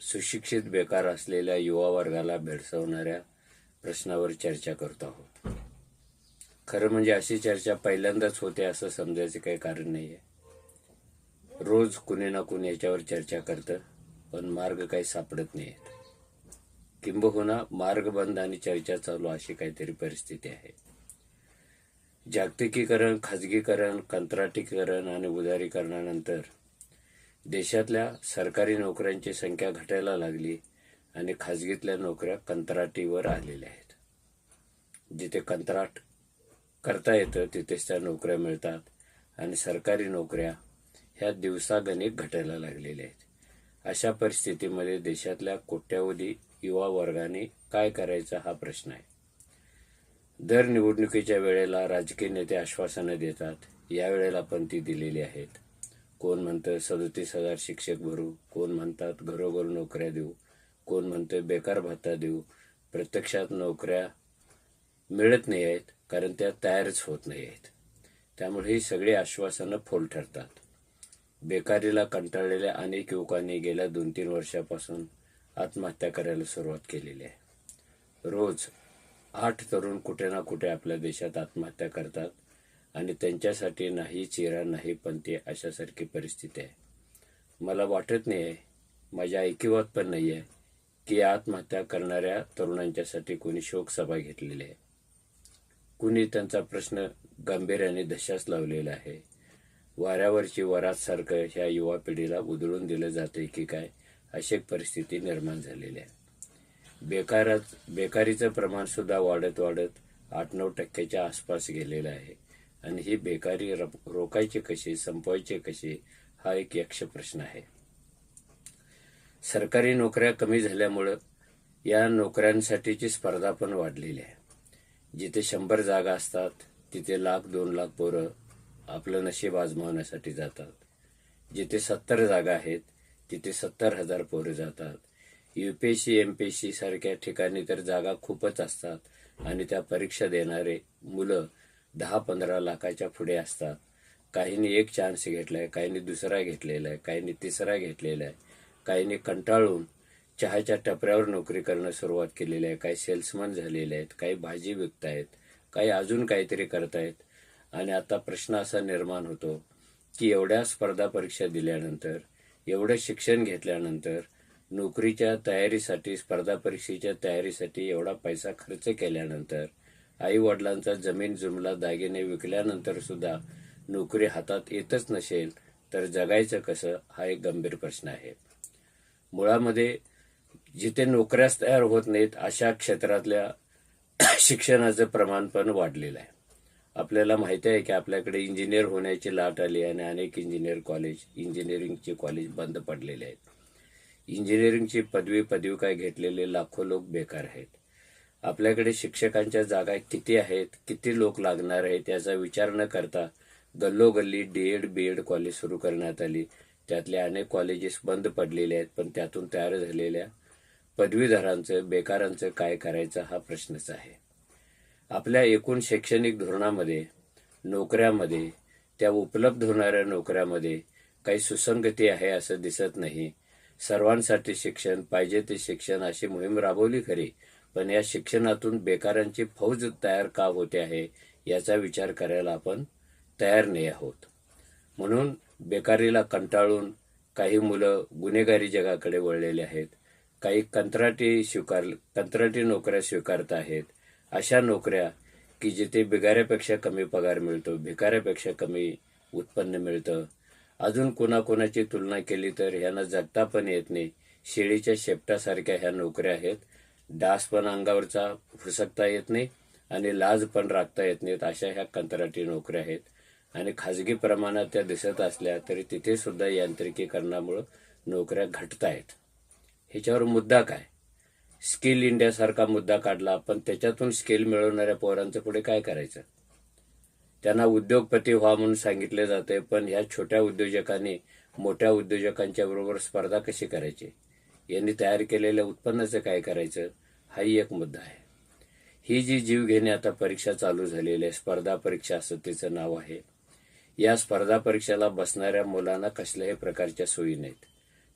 सुशिक्षित बेकार असलेल्या युवा वर्गाला भेडसावणाऱ्या प्रश्नावर चर्चा करतो आहोत. खरं म्हणजे अशी चर्चा पहिल्यांदाच होते असं समजायचं काही कारण नाही आहे रोज कुणी ना कुणी याच्यावर चर्चा करतं पण मार्ग काही सापडत नाही आहेत किंबहुना मार्ग बंद आणि चर्चा चालू अशी काहीतरी परिस्थिती आहे. जागतिकीकरण खाजगीकरण कंत्राटीकरण आणि उदारीकरणानंतर देशातल्या सरकारी नोकऱ्यांची संख्या घटायला लागली आणि खाजगीतल्या नोकऱ्या कंत्राटीवर आलेल्या आहेत. जिथे कंत्राट करता येतं तिथेच त्या नोकऱ्या मिळतात आणि सरकारी नोकऱ्या ह्या दिवसागणिक घटायला लागलेल्या आहेत. अशा परिस्थितीमध्ये देशातल्या कोट्यावधी युवा वर्गाने काय करायचा हा प्रश्न आहे? दर निवडणुकीच्या वेळेला राजकीय नेते आश्वासनं देतात यावेळेला पण ती दिलेली आहेत. कोण म्हणतं सदोतीस हजार शिक्षक भरू कोण म्हणतात घरोघर नोकऱ्या देऊ कोण म्हणतं बेकार भत्ता देऊ प्रत्यक्षात नोकऱ्या मिळत नाही आहेत कारण त्या तयारच होत नाही आहेत. त्यामुळे ही सगळी आश्वासनं फोल ठरतात. बेकारीला कंटाळलेल्या अनेक युवकांनी गेल्या दोन तीन वर्षापासून आत्महत्या करायला सुरुवात केलेली आहे. रोज आठ तरुण कुठे ना कुठे आपल्या देशात आत्महत्या करतात. आणि त्यांच्यासाठी नाही चिरा नाही पंथी अशासारखी परिस्थिती आहे. मला वाटत नाही आहे माझ्या ऐकिवात पण नाही आहे की आत्महत्या करणाऱ्या तरुणांच्यासाठी कोणी शोकसभा घेतलेली आहे. कुणी त्यांचा प्रश्न गांभीर्याने दशास लावलेला आहे. वाऱ्यावरची वरात सारखं ह्या युवा पिढीला उधळून दिलं जाते की काय अशी एक परिस्थिती निर्माण झालेली आहे. बेकारात बेकारीचं प्रमाणसुद्धा वाढत वाढत आठ नऊ टक्क्याच्या आसपास गेलेलं आहे. आणि ही बेकारी रोखायची कशी संपवायची कशी हा एक यक्ष प्रश्न आहे. सरकारी नोकऱ्या कमी झाल्यामुळं या नोकऱ्यांसाठीची स्पर्धा पण वाढलेली आहे. जिथे शंभर जागा असतात तिथे लाख दोन लाख पोरं आपलं नशीब आजमावण्यासाठी जातात. जिथे सत्तर जागा आहेत तिथे सत्तर हजार पोरं जातात. युपीएससी एमपीएससी सारख्या ठिकाणी तर जागा खूपच असतात आणि त्या परीक्षा देणारे मुलं दहा पंधरा लाखाच्या पुढे असतात. काहींनी एक चान्स घेतलाय काहींनी दुसरा घेतलेला आहे काहींनी तिसरा घेतलेला आहे काहींनी कंटाळून चहाच्या टपऱ्यावर नोकरी करणं सुरुवात केलेली आहे. काही सेल्समन झालेले आहेत काही भाजी विकतायत काही अजून काहीतरी करतायत. आणि आता प्रश्न असा निर्माण होतो की एवढ्या स्पर्धा परीक्षा दिल्यानंतर एवढं शिक्षण घेतल्यानंतर नोकरीच्या तयारीसाठी स्पर्धा परीक्षेच्या तयारीसाठी एवढा पैसा खर्च केल्यानंतर आई वडिलांचा जमीन जुमला दागिने विकल्यानंतर सुद्धा नोकरी हातात येतच नसेल तर जगायचं कसं हा एक गंभीर प्रश्न आहे. मुळामध्ये जिथे नोकऱ्याच तयार होत नाहीत अशा क्षेत्रातल्या शिक्षणाचं प्रमाण पण वाढलेलं आहे. आपल्याला माहिती आहे की आपल्याकडे इंजिनियर होण्याची लाट आली आणि अनेक इंजिनियर कॉलेज इंजिनिअरिंगचे कॉलेज बंद पडलेले आहेत. इंजिनिअरिंगची पदवी पदविका घेतलेले लाखो लोक बेकार आहेत. आपल्याकडे शिक्षकांच्या जागा किती आहेत किती लोक लागणार आहेत याचा विचार न करता गल्लोगल्ली D Ed B Ed college सुरू करण्यात आली. त्यातले अनेक कॉलेजेस बंद पडलेले आहेत पण त्यातून तयार झालेल्या पदवीधरांचं बेकारांचं काय करायचं हा प्रश्नच आहे. आपल्या एकूण शैक्षणिक धोरणामध्ये नोकऱ्यामध्ये त्या उपलब्ध होणाऱ्या नोकऱ्यामध्ये काही सुसंगती आहे असं दिसत नाही. सर्वांसाठी शिक्षण पाहिजे ते शिक्षण अशी मोहीम राबवली खरी पण या शिक्षणातून बेकारांची फौज तयार का होते आहे याचा विचार करायला आपण तयार नाही आहोत. म्हणून बेकारीला कंटाळून काही मुलं गुन्हेगारी जगाकडे वळलेले आहेत. काही कंत्राटी स्वीकार कंत्राटी नोकऱ्या स्वीकारत आहेत. अशा नोकऱ्या की जिथे बिगाऱ्यापेक्षा कमी पगार मिळतो भिकाऱ्यापेक्षा कमी उत्पन्न मिळतं. अजून कोणाकोणाची तुलना केली तर ह्यांना जगता पण येत नाही. शेळीच्या शेपटासारख्या ह्या नोकऱ्या आहेत. डास पण अंगावरचा फुसकता येत नाही आणि लाज पण राखता येत नाहीत अशा ह्या कंत्राटी नोकऱ्या आहेत. आणि खाजगी प्रमाणात त्या दिसत असल्या तरी तिथे सुद्धा यांत्रिकीकरणामुळं नोकऱ्या घटत आहेत. ह्याच्यावर मुद्दा काय? स्किल इंडियासारखा मुद्दा काढला पण त्याच्यातून स्किल मिळवणाऱ्या पोरांचं पुढे काय करायचं? त्यांना उद्योगपती व्हा म्हणून सांगितले जाते पण ह्या छोट्या उद्योजकांनी मोठ्या उद्योजकांच्या बरोबर स्पर्धा कशी करायची? यांनी तयार केलेल्या उत्पन्नाचं काय करायचं हाही एक मुद्दा आहे. ही जी जीवघेणी आता परीक्षा चालू झालेली आहे स्पर्धा परीक्षा असं तिचं नाव आहे. या स्पर्धा परीक्षेला बसणाऱ्या मुलांना कसल्याही प्रकारच्या सोयी नाहीत.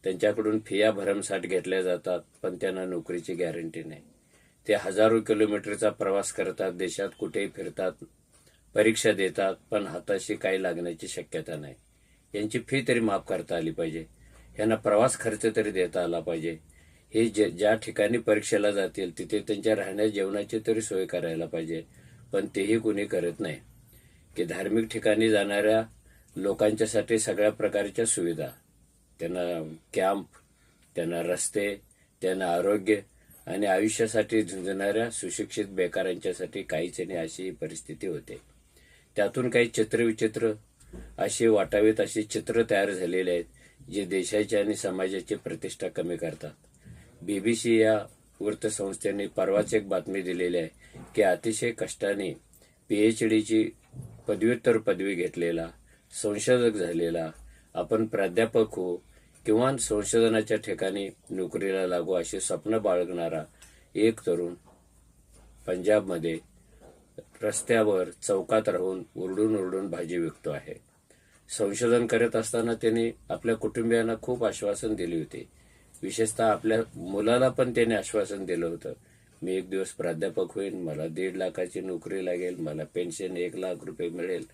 त्यांच्याकडून फिया भरमसाठ घेतल्या जातात पण त्यांना नोकरीची गॅरंटी नाही. ते हजारो किलोमीटरचा प्रवास करतात देशात कुठेही फिरतात परीक्षा देतात पण हाताशी काही लागण्याची शक्यता नाही. यांची फी तरी माफ करता आली पाहिजे. यांना प्रवास खर्च तरी देता आला पाहिजे. हे जे ज्या ठिकाणी परीक्षेला जातील तिथे त्यांच्या राहण्या जेवणाची तरी सोय करायला पाहिजे. पण तेही कुणी करत नाही. की धार्मिक ठिकाणी जाणाऱ्या लोकांच्यासाठी सगळ्या प्रकारच्या सुविधा. त्यांना कॅम्प त्यांना रस्ते त्यांना आरोग्य आणि आयुष्यासाठी झुंजणाऱ्या सुशिक्षित बेकारांच्यासाठी काहीच नाही अशी ही परिस्थिती होते. त्यातून काही चित्रविचित्र अशी वाटावेत अशी चित्र तयार झालेले आहेत. जे देशाची आणि समाजाची प्रतिष्ठा कमी करतात. बीबीसी या वृत्तसंस्थेने परवाच एक बातमी दिलेली आहे की अतिशय कष्टाने पीएचडीची पदव्युत्तर पदवी घेतलेला संशोधक झालेला आपण प्राध्यापक हो किंवा संशोधनाच्या ठिकाणी नोकरीला लागू असे स्वप्न बाळगणारा एक तरुण पंजाबमध्ये रस्त्यावर चौकात राहून उरडून उरडून भाजी विकतो आहे. संशोधन करत असताना त्यांनी आपल्या कुटुंबियांना खूप आश्वासन दिले होते. विशेषतः आपल्या मुलाला पण त्याने आश्वासन दिलं होतं. मी एक दिवस प्राध्यापक होईन मला दीड लाखाची नोकरी लागेल मला पेन्शन एक लाख रुपये मिळेल.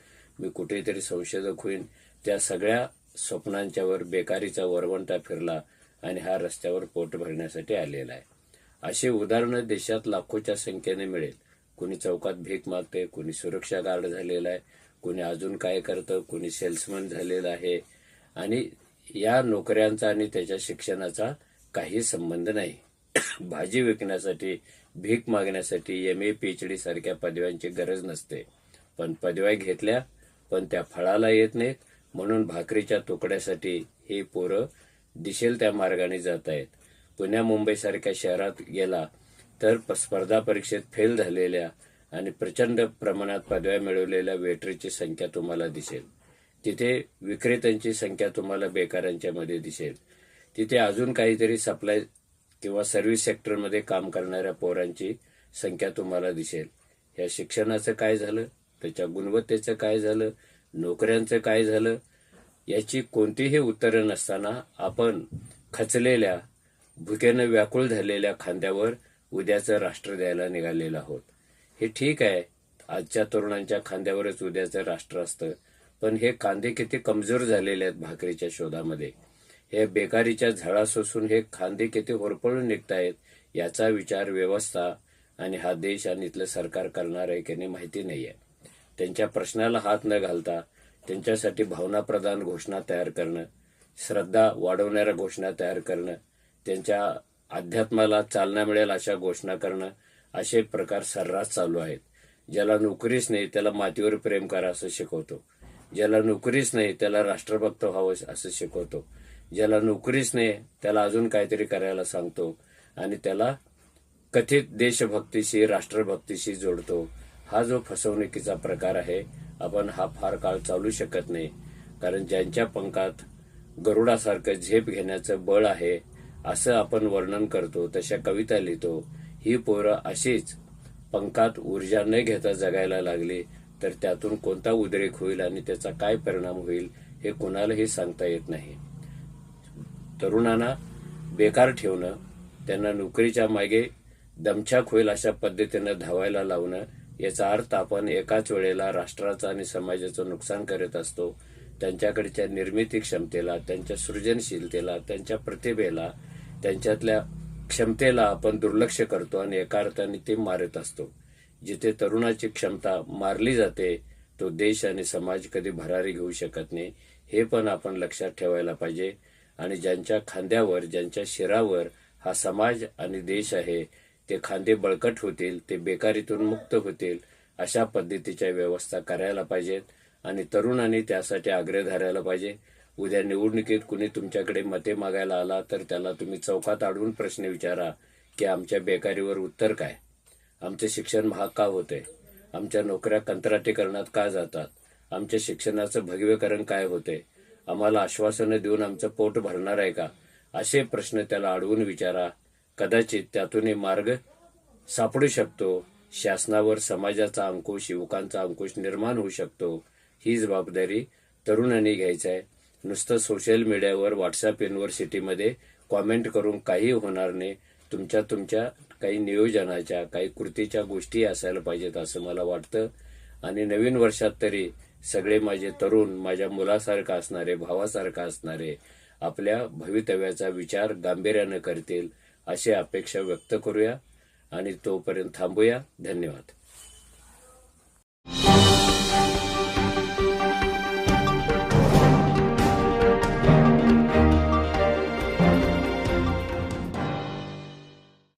मी कुठेतरी संशोधक होईन. त्या सगळ्या स्वप्नांच्यावर बेकारीचा वरवंटा फिरला आणि हा रस्त्यावर पोट भरण्यासाठी आलेला आहे. अशी उदाहरणं देशात लाखोच्या संख्येने मिळेल. कुणी चौकात भीक मागते कुणी सुरक्षा गार्ड झालेला आहे कुणी अजून काय करतं कुणी सेल्समन झालेलं आहे. आणि या नोकऱ्यांचा आणि त्याच्या शिक्षणाचा काही संबंध नाही. भाजी विकण्यासाठी भीक मागण्यासाठी एम ए पीएचडी सारख्या पदव्यांची गरज नसते. पण पदव्या घेतल्या पण त्या फळाला येत नाहीत. म्हणून भाकरीच्या तुकड्यासाठी ही पोरं दिशेल त्या मार्गाने जात आहेत. पुण्या मुंबईसारख्या शहरात गेला तर स्पर्धा परीक्षेत फेल झालेल्या आणि प्रचंड प्रमाणात पदव्या मिळवलेल्या वेटरीची संख्या तुम्हाला दिसेल. तिथे विक्रेत्यांची संख्या तुम्हाला बेकारांच्या मध्ये दिसेल. तिथे अजून काहीतरी सप्लाय किंवा सर्व्हिस सेक्टरमध्ये काम करणाऱ्या पोरांची संख्या तुम्हाला दिसेल. या शिक्षणाचं काय झालं? त्याच्या गुणवत्तेचं काय झालं? नोकऱ्यांचं काय झालं? याची कोणतीही उत्तरं नसताना आपण खचलेल्या भुकेनं व्याकुळ झालेल्या खांद्यावर उद्याचं राष्ट्र द्यायला निघालेलं आहोत. हे ठीक आहे. आजच्या तरुणांच्या खांद्यावरच उद्याचं राष्ट्र असतं. पण हे कांदे किती कमजोर झालेले आहेत भाकरीच्या शोधामध्ये. हे बेकारीच्या झाडा सोसून हे खांदे किती होरपळून निघतायत याचा विचार व्यवस्था आणि हा देश आणि इथलं सरकार करणार आहे की नाही माहिती नाहीये. त्यांच्या प्रश्नाला हात न घालता त्यांच्यासाठी भावनाप्रधान घोषणा तयार करणं श्रद्धा वाढवणाऱ्या घोषणा तयार करणं त्यांच्या अध्यात्माला चालना मिळेल अशा घोषणा करणं असे प्रकार सर्रास चालू आहेत. ज्याला नोकरीच नाही त्याला मातीवर प्रेम करा असं शिकवतो. ज्याला नोकरीच नाही त्याला राष्ट्रभक्त व्हावं असं शिकवतो. ज्याला नोकरीच नाही त्याला अजून काहीतरी करायला सांगतो. आणि त्याला कथित देशभक्तीशी राष्ट्रभक्तीशी जोडतो. हा जो फसवणुकीचा प्रकार आहे आपण हा फार काळ चालू शकत नाही. कारण ज्यांच्या पंखात गरुडासारखं झेप घेण्याचं बळ आहे असं आपण वर्णन करतो तशा कविता लिहितो. ही पोरं अशीच पंखात ऊर्जा न घेता जगायला लागली तर त्यातून कोणता उद्रेक होईल आणि त्याचा काय परिणाम होईल हे कोणालाही सांगता येत नाही. तरुणांना बेकार ठेवणं त्यांना नोकरीच्या मागे दमछाक होईल अशा पद्धतीनं धावायला लावणं याचा अर्थ आपण एकाच वेळेला राष्ट्राचं आणि समाजाचं नुकसान करत असतो त्यांच्याकडच्या निर्मिती क्षमतेला त्यांच्या सृजनशीलतेला त्यांच्या प्रतिभेला त्यांच्यातल्या क्षमतेला आपण दुर्लक्ष करतो आणि एका अर्थाने ते मारत असतो. जिथे तरुणाची क्षमता मारली जाते तो देश आणि समाज कधी भरारी घेऊ शकत नाही. हे पण आपण लक्षात ठेवायला पाहिजे. आणि ज्यांच्या खांद्यावर ज्यांच्या शिरावर हा समाज आणि देश आहे ते खांदे बळकट होतील ते बेकारीतून मुक्त होतील अशा पद्धतीच्या व्यवस्था करायला पाहिजेत. आणि तरुणांनी त्यासाठी आग्रह धरायला पाहिजे. उद्या निवडणुकीत कुणी तुमच्याकडे मते मागायला आला तर त्याला तुम्ही चौकात अडवून प्रश्न विचारा की आमच्या बेकारीवर उत्तर काय? आमचे शिक्षण महाग का होते? आमच्या नोकऱ्या कंत्राटीकरणात का जातात? आमच्या शिक्षणाचं भगवेकरण काय होते? आम्हाला आश्वासनं देऊन आमचं पोट भरणार आहे का? असे प्रश्न त्याला अडवून विचारा. कदाचित त्यातूनही मार्ग सापडू शकतो. शासनावर समाजाचा अंकुश युवकांचा अंकुश निर्माण होऊ शकतो. ही जबाबदारी तरुणांनी घ्यायची आहे. नुसतं सोशल मीडियावर व्हॉट्सअप युनिव्हर्सिटीमध्ये कॉमेंट करून काही होणार नाही. तुमच्या तुमच्या काही नियोजनाच्या काही कृतीच्या गोष्टी असायला पाहिजेत असं मला वाटतं. आणि नवीन वर्षात तरी सगळे माझे तरुण माझ्या मुलासारखं असणारे भावासारखं असणारे आपल्या भवितव्याचा विचार गांभीर्यानं करतील अशी अपेक्षा व्यक्त करूया. आणि तोपर्यंत थांबूया. धन्यवाद.